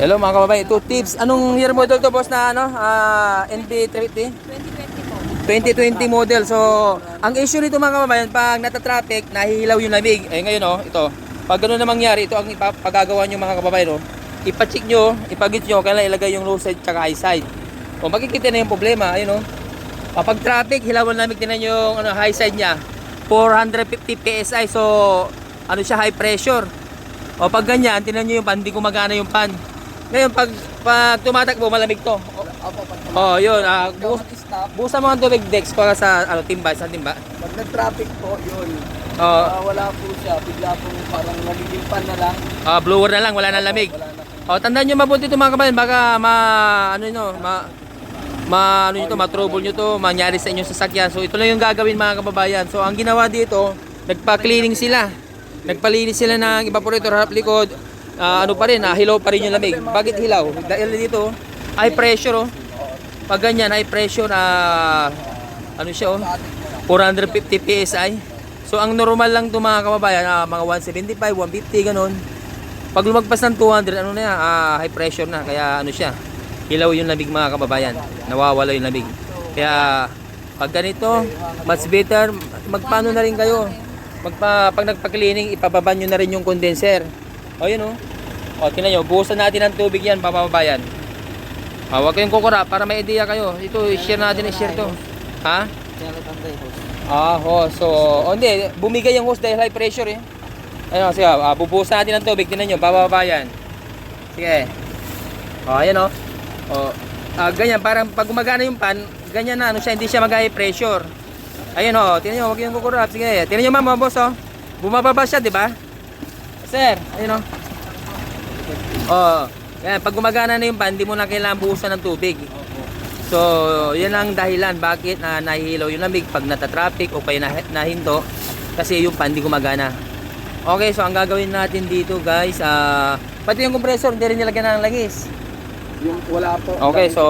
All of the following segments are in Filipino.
Hello mga kababayan, ito tips. Anong year model to boss na ano? Ah, NB30? 2020 po. 2020 model. So, ang issue nito mga kababayan, pag nata-traffic, nahihilaw yung lamig. Eh ngayon oh, ito. Pag gano'n na mangyari, ito ang ipagagawa nyo mga kababayan oh. Ipacheck nyo, ipagit nyo, kailangan ilagay yung low side tsaka high side. O makikita na yung problema, ayun oh. Kapag traffic, hilawan lamig, tinan yung ano, high side niya. 450 PSI, so ano siya, high pressure. O pag ganyan, tinan nyo yung pan, hindi gumagana yung pan. Ngayon, pag, pag tumatakbo, malamig to. Opo, pag Oh, yun. Ah, ikaw bus, mag-stop, busa mo ang tubig Dex para sa ano, timba, sa timba. pag nag-traffic po, yun. Oh, Ah, wala po siya. Bigla po parang nagiging pan na lang. ah, blower na lang, wala nang lamig. Wala na. Oh, tandaan niyo mabuti ito mga kabayan, baka ma ano nyo, ma ma ano nyo to, ma-trouble nyo to, mangyari sa inyong sasakyan. So ito lang yung gagawin mga kababayan. So ang ginawa dito, nagpa-cleaning sila. Nagpalinis sila ng evaporator harap likod. Ah, ano pa rin, ah, hilaw pa rin yung lamig. Bakit hilaw? Dahil dito, high pressure oh. Pag ganyan, high pressure na ano siya oh, 450 PSI. So ang normal lang to mga kababayan, ah, mga 175, 150 ganun. Pag lumagpas ng 200, ano na yan, ah, high pressure na. Kaya ano siya, hilaw yung lamig mga kababayan. Nawawala yung lamig. Kaya pag ganito, much better, magpano na rin kayo. Magpa, pag nagpa-cleaning, ipababa nyo na rin yung condenser. O yun o. O tinan nyo, buhusan natin ng tubig yan, papabayan. Ah, huwag kayong kukura para may idea kayo. Ito, share natin, i-share to. Ha? Ah, hose. So, oh, hindi, bumigay yung hose dahil high pressure eh. Ayun, sige, ah, bubuhusan natin ng tubig. Tingnan nyo, bababa yan. Sige. Oh, ayan oh. Oh, ah, ganyan, parang pag gumagana yung pan, ganyan na, ano siya, hindi siya mag-high pressure. Ayun oh, tingnan nyo, huwag yung kukurap. Sige, tingnan nyo ma'am, boss oh. Bumababa siya, di ba? Sir, ayun oh. Oh, yan, pag gumagana na yung pan, hindi mo na kailangan buhusan ng tubig. So, yan ang dahilan bakit na nahihilaw yung lamig pag nata-traffic o kaya nah- nahinto kasi yung pan di gumagana. Okay, so ang gagawin natin dito guys, ah pati yung compressor hindi rin nilagyan ng langis. Yung wala po. Okay, so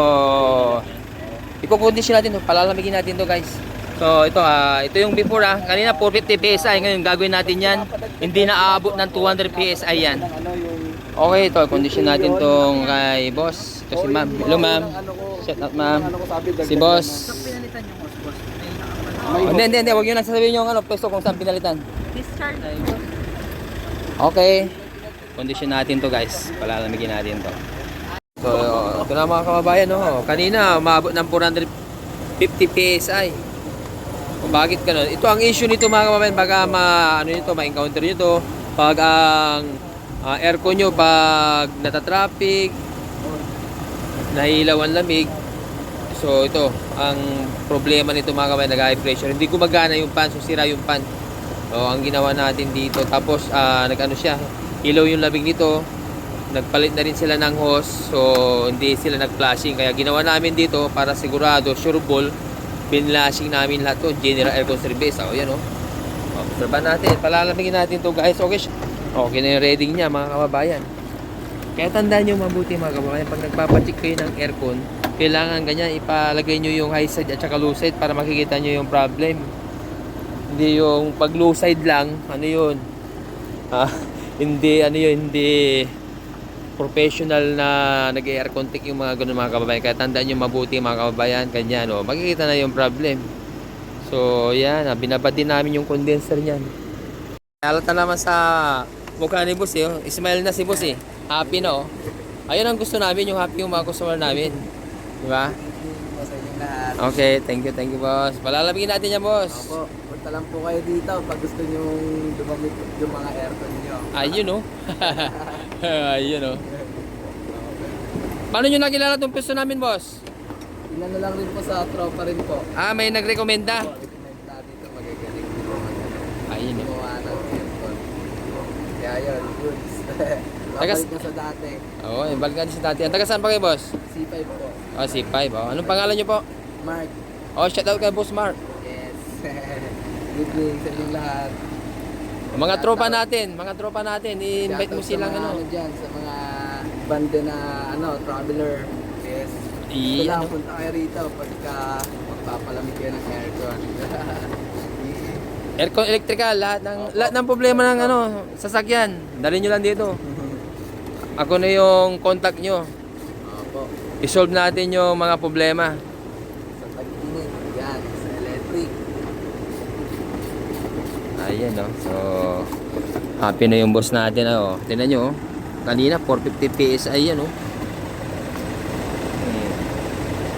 iko-condition natin to, palalamigin natin to guys. So ito ah, ito yung before ah, kanina 450 PSI, ngayon gagawin natin yan. Hindi na aabot ng 200 PSI yan. Okay, ito condition natin tong kay boss. Ito si ma'am. Hello ma'am. Shout out ma'am. Si boss. Oh, hindi, hindi, hindi. Huwag nyo nang sasabihin yung ano, pwesto kung saan pinalitan. Discharge. Okay. Condition natin to guys. Palalamigin natin to. So, ito na mga kababayan, no? Kanina, umabot ng 450 PSI. Kung bakit ganun? Ito ang issue nito mga kababayan. Baka ma, ano nito, ma-encounter nyo to. Pag ang ah, aircon nyo, pag nata-traffic, nahilaw ang lamig. So, ito, ang problema nito mga kababayan, nag-high pressure. Hindi gumagana yung pan, so sira yung pan. So, ang ginawa natin dito, tapos ah, nag-ano siya, ilaw yung labig nito. Nagpalit na rin sila ng hose, so hindi sila nag-flashing. Kaya ginawa namin dito para sigurado, sure ball, binlashing namin lahat to, general aircon service. O, yan. Oh. Obserban natin, palalamigin natin to guys. Okay, okay na yung reading niya mga kababayan. Kaya tandaan nyo mabuti mga kababayan, pag nagpapacheck kayo ng aircon, kailangan ganyan, ipalagay nyo yung high side at saka low side para makikita nyo yung problem. Hindi yung pag low side lang, ano yun? Ah, hindi, ano yun, hindi professional na nag-aircon tech yung mga ganun mga kababayan. Kaya tandaan nyo mabuti mga kababayan, ganyan, oh, makikita na yung problem. So, yan, ah, binabad din namin yung condenser niyan. Halata naman sa mukha ni boss eh. oh. Smile na si boss eh. Happy na oh. Ayun ang gusto namin, yung happy yung mga customer namin. Di ba? Okay, thank you, thank you boss. Palalamigin natin yan boss. Opo, punta lang po kayo dito pag gusto nyo dumamit yung mga aircon nyo. Ayun oh. Ayun oh. Paano nyo nakilala itong pwesto namin boss? Inano lang rin po sa tropa rin po. Ah, may nagrekomenda. Recommend na dito magagaling Ayun oh. Kaya yun, goods. Tagas- Babalik na sa dati. Oo, oh, balik natin sa dati. Ang taga saan pa kayo boss? C5 po. Oh, C5. Oh. Anong pangalan nyo po? Mark. Oh, shout out kay Boss Mark. Yes. Good evening sa inyong lahat. Mga tropa natin, mga tropa natin, i-invite mo silang mga ano. dyan, sa mga banda na ano, traveler. Yes. Ito lang, punta kayo rito pagka magpapalamig kayo ng aircon. Aircon electrical, lahat ng lahat ng problema ng ano, sasakyan. Dali nyo lang dito. ako na yung contact nyo. Opo. I-solve natin yung mga problema. Sa tag-init. Yan. Sa electric. Ayan, no. So, happy na yung boss natin, oh. Tingnan nyo, oh. Kanina, 450 PSI yan, oh.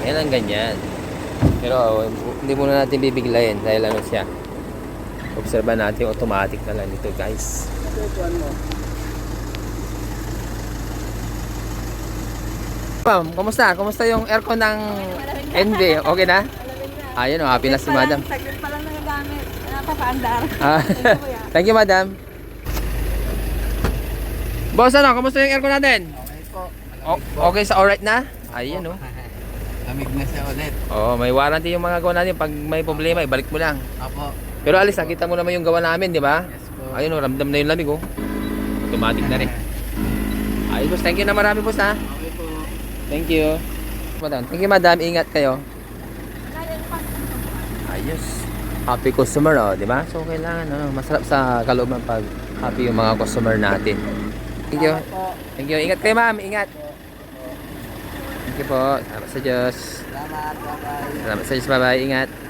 Yan ang ganyan. Pero, oh, hindi muna natin bibiglayin dahil ano siya. Obserba natin, automatic na lang dito, guys. Ma'am, kumusta? Kumusta yung aircon ng NV? Okay na? Ayun, oh, happy na si madam. Saglit pa lang nagagamit. Napapaandar. Ah, thank you, madam. Boss, ano? Kumusta yung aircon natin? Okay po. O- okay sa alright na? Ayun, oh. Lamig na siya ulit. Oh, may warranty yung mga gawa natin. Pag may problema, ibalik mo lang. Opo. Pero alis, nakita mo naman yung gawa namin, di ba? Yes po. Ayun, oh, ramdam na yung lamig, oh. Automatic na rin. Ayos, boss. Thank you na marami, boss, ha? Okay po. Thank you. Madam. Thank you, madam. Ingat kayo. Ayos. Happy customer, oh, di ba? So, kailangan, ano, masarap sa kalooban pag happy yung mga customer natin. Thank you. Thank you. Ingat kayo, ma'am. Ingat. Thank you po. Salamat sa Diyos. Salamat. Bye-bye. Salamat sa Diyos. Bye-bye. Ingat.